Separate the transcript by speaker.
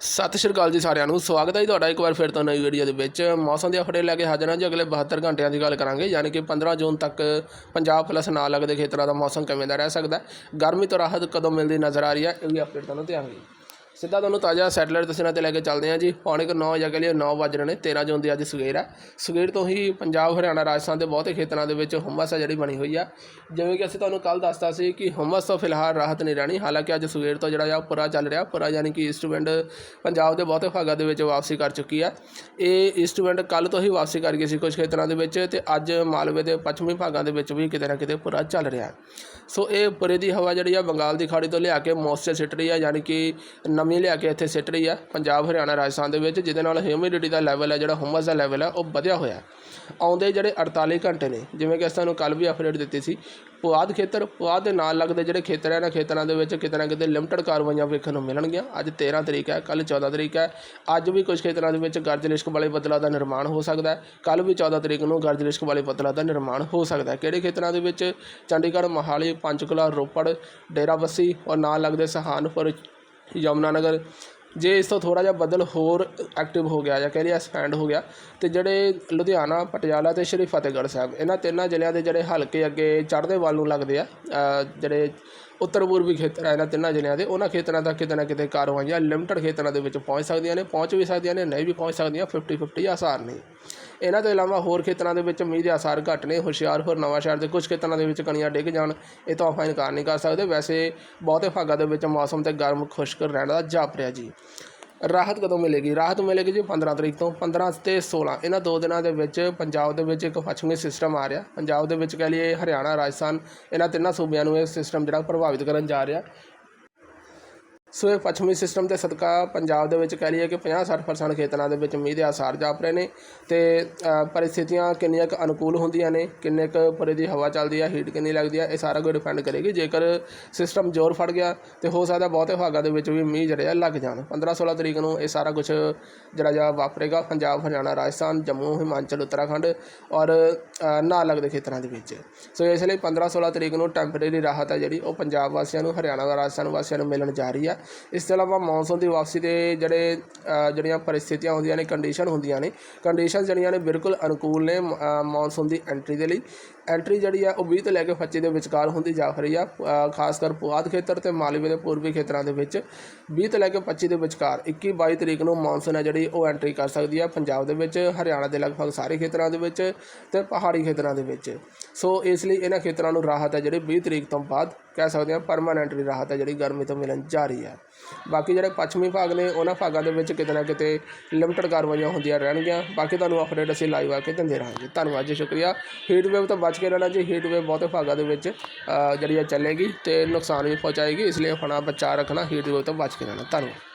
Speaker 1: ਸਤਿ ਸ਼੍ਰੀ ਅਕਾਲ ਜੀ ਸਾਰਿਆਂ ਨੂੰ। ਸਵਾਗਤ ਹੈ ਜੀ ਤੁਹਾਡਾ ਇੱਕ ਵਾਰ ਫਿਰ ਤੋਂ ਨਵੀਂ ਵੀਡੀਓ ਦੇ ਵਿੱਚ। ਮੌਸਮ ਦੇ ਅਪਡੇਟ ਲੈ ਕੇ ਹਾਜ਼ਰ ਹਾਂ ਜੀ। ਅਗਲੇ 72 ਘੰਟਿਆਂ ਦੀ ਗੱਲ ਕਰਾਂਗੇ। ਯਾਨੀ ਕਿ 15 ਜੂਨ ਤੱਕ ਪੰਜਾਬ ਪਲੱਸ ਨਾਲ ਲੱਗਦੇ ਖੇਤਰਾਂ ਦਾ ਮੌਸਮ ਕਿਵੇਂ ਦਾ ਰਹਿ ਸਕਦਾ ਗਰਮੀ ਤੋਂ ਰਾਹਤ ਕਦੋਂ ਮਿਲਦੀ ਨਜ਼ਰ ਆ ਰਹੀ ਹੈ? ਇਹ ਵੀ ਅਪਡੇਟ ਤੁਹਾਨੂੰ ਦਿਆਂਗੇ ਸਿੱਧਾ ਤੁਹਾਨੂੰ ਤਾਜ਼ਾ ਸੈਟਲਾਈਟ ਤਸਵੀਰਾਂ ਤੇ ਲੈ ਕੇ ਚੱਲਦੇ ਹਾਂ ਜੀ। ਪੌਣੇ ਇੱਕ 9 ਜਾਂ ਕਹ ਲਈਏ 9 ਵੱਜ ਰਹੇ ਨੇ 13 ਜੂਨ ਦੀ ਅੱਜ ਸਵੇਰ ਹੈ ਸਵੇਰ ਤੋਂ ਹੀ ਪੰਜਾਬ, ਹਰਿਆਣਾ, ਰਾਜਸਥਾਨ ਦੇ ਬਹੁਤੇ ਖੇਤਰਾਂ ਦੇ ਵਿੱਚ ਹੁਮਸ ਹੈ ਜਿਹੜੀ ਬਣੀ ਹੋਈ ਆ। ਜਿਵੇਂ ਕਿ ਅਸੀਂ ਤੁਹਾਨੂੰ ਕੱਲ ਦੱਸਤਾ ਸੀ ਕਿ ਹੁਮਸ ਤੋਂ ਫਿਲਹਾਲ ਰਾਹਤ ਨਹੀਂ ਰਹਿਣੀ। ਹਾਲਾਂਕਿ ਅੱਜ ਸਵੇਰ ਤੋਂ ਜਿਹੜਾ ਆ ਪੁਰਾ ਚੱਲ ਰਿਹਾ। ਪੁਰਾ ਯਾਨੀ ਕਿ ਈਸਟ ਵਿੰਡ ਪੰਜਾਬ ਦੇ ਬਹੁਤੇ ਭਾਗਾਂ ਦੇ ਵਿੱਚ ਵਾਪਸੀ ਕਰ ਚੁੱਕੀ ਆ। ਇਹ ਈਸਟ ਵਿੰਡ ਕੱਲ ਤੋਂ ਹੀ ਵਾਪਸੀ ਕਰ ਗਈ ਸੀ ਕੁਝ ਖੇਤਰਾਂ ਦੇ ਵਿੱਚ ਤੇ ਅੱਜ ਮਾਲਵੇ ਦੇ ਪੱਛਮੀ ਭਾਗਾਂ ਦੇ ਵਿੱਚ ਵੀ ਕਿਤੇ ਨਾ ਕਿਤੇ ਪੁਰਾ ਚੱਲ ਰਿਹਾ। ਸੋ ਇਹ ਪੁਰੇ ਦੀ ਹਵਾ ਜਿਹੜੀ ਆ ਬੰਗਾਲ ਦੀ ਖਾੜੀ ਤੋਂ ਲਿਆ ਕੇ ਮੌਸਚਰ ਸਿੱਟ ਰਹੀ ਆ। ਯਾਨੀ ਕਿ ਨਮੀ ਲਿਆ ਕੇ ਇੱਥੇ ਸਿੱਟ ਰਹੀ ਆ ਪੰਜਾਬ, ਹਰਿਆਣਾ, ਰਾਜਸਥਾਨ ਦੇ ਵਿੱਚ, ਜਿਹਦੇ ਨਾਲ ਹਿਊਮਿਡਿਟੀ ਦਾ ਲੈਵਲ ਹੈ ਜਿਹੜਾ ਹੁਮਸ ਦਾ ਲੈਵਲ ਹੈ ਉਹ ਵਧਿਆ ਹੋਇਆ ਆਉਂਦੇ ਜਿਹੜੇ 48 ਘੰਟੇ ਨੇ, ਜਿਵੇਂ ਕਿ ਅਸੀਂ ਤੁਹਾਨੂੰ ਕੱਲ ਵੀ ਅਪਡੇਟ ਦਿੱਤੀ ਸੀ, ਪੁਆਧ ਖੇਤਰ, ਪੁਆਧ ਦੇ ਨਾਲ ਲੱਗਦੇ ਜਿਹੜੇ ਖੇਤਰ ਹੈ ਇਹਨਾਂ ਖੇਤਰਾਂ ਦੇ ਵਿੱਚ ਕਿਤੇ ਨਾ ਕਿਤੇ ਲਿਮਟਡ ਕਾਰਵਾਈਆਂ ਵੇਖਣ ਨੂੰ ਮਿਲਣਗੀਆਂ। ਅੱਜ 13 ਤਰੀਕ ਹੈ ਕੱਲ 14 ਤਰੀਕ ਹੈ। ਅੱਜ ਵੀ ਕੁਝ ਖੇਤਰਾਂ ਦੇ ਵਿੱਚ ਗਰਜ ਲਿਸ਼ਕ ਵਾਲੇ ਬੱਦਲਾਂ ਦਾ ਨਿਰਮਾਣ ਹੋ ਸਕਦਾ ਹੈ। ਕੱਲ ਵੀ 14 ਤਰੀਕ ਨੂੰ ਗਰਜ ਲਿਸ਼ਕ ਵਾਲੇ ਬੱਦਲਾਂ ਦਾ ਨਿਰਮਾਣ ਹੋ ਸਕਦਾ ਹੈ। ਕਿਹੜੇ ਖੇਤਰਾਂ ਦੇ ਵਿੱਚ? ਚੰਡੀਗੜ੍ਹ, ਮੋਹਾਲੀ, ਪੰਚਕੁਲਾ, ਰੋਪੜ, ਡੇਰਾਬੱਸੀ ਔਰ ਨਾਲ ਲੱਗਦੇ ਸਹਾਨਪੁਰ ਯਮੁਨਾਨਗਰ, ਜੇ ਇਸ ਤੋਂ ਥੋੜਾ ਜਿਹਾ ਬੱਦਲ ਹੋਰ ਐਕਟਿਵ ਹੋ ਗਿਆ ਜਾਂ ਕਹਿ ਲਈਏ ਐਕਸਪੈਂਡ ਹੋ ਗਿਆ, ਤੇ ਜਿਹੜੇ ਲੁਧਿਆਣਾ, ਪਟਿਆਲਾ ਤੇ ਸ਼੍ਰੀ ਫਤਿਹਗੜ੍ਹ ਸਾਹਿਬ, ਇਹਨਾਂ ਤਿੰਨਾਂ ਜ਼ਿਲ੍ਹਿਆਂ ਦੇ ਜਿਹੜੇ ਹਲਕੇ ਅੱਗੇ ਚੜ੍ਹਦੇ ਵੱਲ ਨੂੰ ਲੱਗਦੇ ਆ ਜਿਹੜੇ ਉੱਤਰ ਪੂਰਬੀ ਖੇਤਰ ਆ ਇਹਨਾਂ ਤਿੰਨਾਂ ਜ਼ਿਲ੍ਹਿਆਂ ਦੇ, ਉਹਨਾਂ ਖੇਤਰਾਂ ਤੱਕ ਕਿਤੇ ਨਾ ਕਿਤੇ ਕਾਰਵਾਈਆਂ ਲਿਮਟਡ ਖੇਤਰਾਂ ਦੇ ਵਿੱਚ ਪਹੁੰਚ ਸਕਦੀਆਂ ਨੇ, ਪਹੁੰਚ ਵੀ ਸਕਦੀਆਂ ਨੇ, ਨਹੀਂ ਵੀ ਪਹੁੰਚ ਸਕਦੀਆਂ 50 50 ਆਸਾਰ ਨਹੀਂ। ਇਹਨਾਂ ਤੋਂ ਇਲਾਵਾ ਹੋਰ ਖੇਤਰਾਂ ਦੇ ਵਿੱਚ ਮੀਂਹ ਦੇ ਆਸਾਰ ਘੱਟ ਨੇ, ਹੁਸ਼ਿਆਰਪੁਰ, ਨਵਾਂਸ਼ਹਿਰ ਦੇ ਕੁਝ ਖੇਤਰਾਂ ਦੇ ਵਿੱਚ ਕਣੀਆਂ ਡਿੱਗ ਜਾਣ, ਇਹ ਤੋਂ ਆਪਾਂ ਇਨਕਾਰ ਨਹੀਂ ਕਰ ਸਕਦੇ। ਵੈਸੇ ਬਹੁਤੇ ਭਾਗਾਂ ਦੇ ਵਿੱਚ ਮੌਸਮ ਤੇ ਗਰਮ, ਖੁਸ਼ਕ ਰਹਿਣ ਦਾ ਜਾਪ ਰਿਹਾ ਜੀ। ਰਾਹਤ ਕਦੋਂ ਮਿਲੇਗੀ? ਰਾਹਤ ਮਿਲੇਗੀ ਜੀ 15 ਤਰੀਕ ਤੋਂ 15 ਤੇ 16 ਇਹਨਾਂ ਦੋ ਦਿਨਾਂ ਦੇ ਵਿੱਚ ਪੰਜਾਬ ਦੇ ਵਿੱਚ ਇੱਕ ਪੱਛਮੀ ਸਿਸਟਮ ਆ ਰਿਹਾ। ਪੰਜਾਬ ਦੇ ਵਿੱਚ ਕਹਿ ਲਈਏ ਹਰਿਆਣਾ, ਰਾਜਸਥਾਨ, ਇਹਨਾਂ ਤਿੰਨਾਂ ਸੂਬਿਆਂ ਨੂੰ ਇਹ ਸਿਸਟਮ ਜਿਹੜਾ ਪ੍ਰਭਾਵਿਤ ਕਰਨ ਜਾ ਰਿਹਾ। ਸੋ ਇਹ ਪੱਛਮੀ ਸਿਸਟਮ ਦੇ ਸਦਕਾ ਪੰਜਾਬ ਦੇ ਵਿੱਚ ਕਹਿ ਲਈਏ ਕਿ 50-60% ਖੇਤਰਾਂ ਦੇ ਵਿੱਚ ਮੀਂਹ ਦੇ ਆਸਾਰ ਜਾਪ ਰਹੇ ਨੇ ਤੇ ਪਰਿਸਥਿਤੀਆਂ ਕਿੰਨੀਆਂ ਕੁ ਅਨੁਕੂਲ ਹੁੰਦੀਆਂ ਨੇ ਕਿੰਨੇ ਕੁ ਪਰੇ ਦੀ ਹਵਾ ਚੱਲਦੀ ਹੈ ਹੀਟ ਕਿੰਨੀ ਲੱਗਦੀ ਹੈ ਇਹ ਸਾਰਾ ਕੁਝ ਡਿਪੈਂਡ ਕਰੇਗੀ। ਜੇਕਰ ਸਿਸਟਮ ਜ਼ੋਰ ਫੜ ਗਿਆ ਤੇ ਹੋ ਸਕਦਾ ਬਹੁਤੇ ਭਾਗਾਂ ਦੇ ਵਿੱਚ ਵੀ ਮੀਂਹ ਜਿਹੜੇ ਆ ਲੱਗ ਜਾਣ। 15-16 ਤਰੀਕ ਨੂੰ ਇਹ ਸਾਰਾ ਕੁਝ ਜਿਹੜਾ ਜਾ ਵਾਪਰੇਗਾ ਪੰਜਾਬ ਹਰਿਆਣਾ ਰਾਜਸਥਾਨ ਜੰਮੂ ਹਿਮਾਚਲ ਉੱਤਰਾਖੰਡ ਔਰ ਅ, ਨਾਲ ਲੱਗਦੇ ਖੇਤਰਾਂ ਦੇ ਵਿੱਚ। ਸੋ ਇਸ ਲਈ 15-16 ਤਰੀਕ ਨੂੰ ਟੈਂਪਰੇਰੀ ਰਾਹਤ ਹੈ ਜਿਹੜੀ ਉਹ ਪੰਜਾਬ ਵਾਸੀਆਂ ਨੂੰ ਹਰਿਆਣਾ ਦਾ ਰਾਜਸਥਾਨ ਵਾਸੀਆਂ ਨੂੰ ਮਿਲਣ ਜਾ ਰਹੀ ਹੈ ਇਸ ਤੋਂ ਇਲਾਵਾ ਮੌਨਸੂਨ ਦੀ ਵਾਪਸੀ ਦੇ ਜਿਹੜੇ ਜਿਹੜੀਆਂ ਪਰਿਸਥਿਤੀਆਂ ਹੁੰਦੀਆਂ ਨੇ ਕੰਡੀਸ਼ਨ ਹੁੰਦੀਆਂ ਨੇ ਕੰਡੀਸ਼ਨ ਜਿਹੜੀਆਂ ਨੇ ਬਿਲਕੁਲ ਅਨੁਕੂਲ ਨੇ ਮੌਨਸੂਨ ਦੀ ਐਂਟਰੀ ਦੇ ਲਈ। ਐਂਟਰੀ ਜਿਹੜੀ ਆ ਉਹ 20 ਤੋਂ ਲੈ ਕੇ 25 ਦੇ ਵਿਚਕਾਰ ਹੁੰਦੀ ਜਾ ਰਹੀ ਆ ਖਾਸ ਕਰ ਪੁਆਧ ਖੇਤਰ ਤੇ ਮਾਲਵੇ ਦੇ ਪੂਰਬੀ ਖੇਤਰਾਂ ਦੇ ਵਿੱਚ। 20 ਤੋਂ ਲੈ ਕੇ 25 ਦੇ ਵਿਚਕਾਰ 21 22 ਤਰੀਕ ਨੂੰ ਮੌਨਸੂਨ ਹੈ ਜਿਹੜੀ ਉਹ ਐਂਟਰੀ ਕਰ ਸਕਦੀ ਆ ਪੰਜਾਬ ਦੇ ਵਿੱਚ, ਹਰਿਆਣਾ ਦੇ ਲਗਭਗ ਸਾਰੇ ਖੇਤਰਾਂ ਦੇ ਵਿੱਚ ਤੇ ਪਹਾੜੀ ਖੇਤਰਾਂ ਦੇ ਵਿੱਚ। ਸੋ ਇਸ ਲਈ ਇਹਨਾਂ ਖੇਤਰਾਂ ਨੂੰ ਰਾਹਤ ਹੈ ਜਿਹੜੀ 20 ਤਰੀਕ ਤੋਂ ਬਾਅਦ ਕਹਿ ਸਕਦੇ ਹਾਂ ਪਰਮਾਨੈਂਟਲੀ ਰਾਹਤ ਹੈ ਜਿਹੜੀ ਗਰਮੀ ਤੋਂ ਮਿਲਣ ਜਾ ਰਹੀ ਹੈ। ਬਾਕੀ ਜਿਹੜੇ ਪੱਛਮੀ ਭਾਗ ਨੇ, ਉਹਨਾਂ ਭਾਗਾਂ ਦੇ ਵਿੱਚ ਕਿਤੇ ਨਾ ਕਿਤੇ ਲਿਮਟਡ ਕਾਰਵਾਈਆਂ ਹੁੰਦੀਆਂ ਰਹਿਣਗੀਆਂ। ਬਾਕੀ ਤੁਹਾਨੂੰ ਅਪਡੇਟ ਅਸੀਂ ਲਾਈਵ ਆ ਕੇ ਦਿੰਦੇ ਰਹਾਂਗੇ। ਧੰਨਵਾਦ ਜੀ, ਸ਼ੁਕਰੀਆ। ਹੀਟ ਵੇਵ ਤੋਂ ਬਚ ਕੇ ਰਹਿਣਾ ਜੀ। ਹੀਟ ਵੇਵ ਬਹੁਤੇ ਭਾਗਾਂ ਦੇ ਵਿੱਚ ਜਿਹੜੀ ਆ ਚੱਲੇਗੀ ਤੇ ਨੁਕਸਾਨ ਵੀ ਪਹੁੰਚਾਏਗੀ। ਇਸ ਲਈ ਆਪਣਾ ਬਚਾਅ ਰੱਖਣਾ ਹੀਟ ਵੇਵ ਤੋਂ ਬਚ ਕੇ ਰਹਿਣਾ। ਧੰਨਵਾਦ।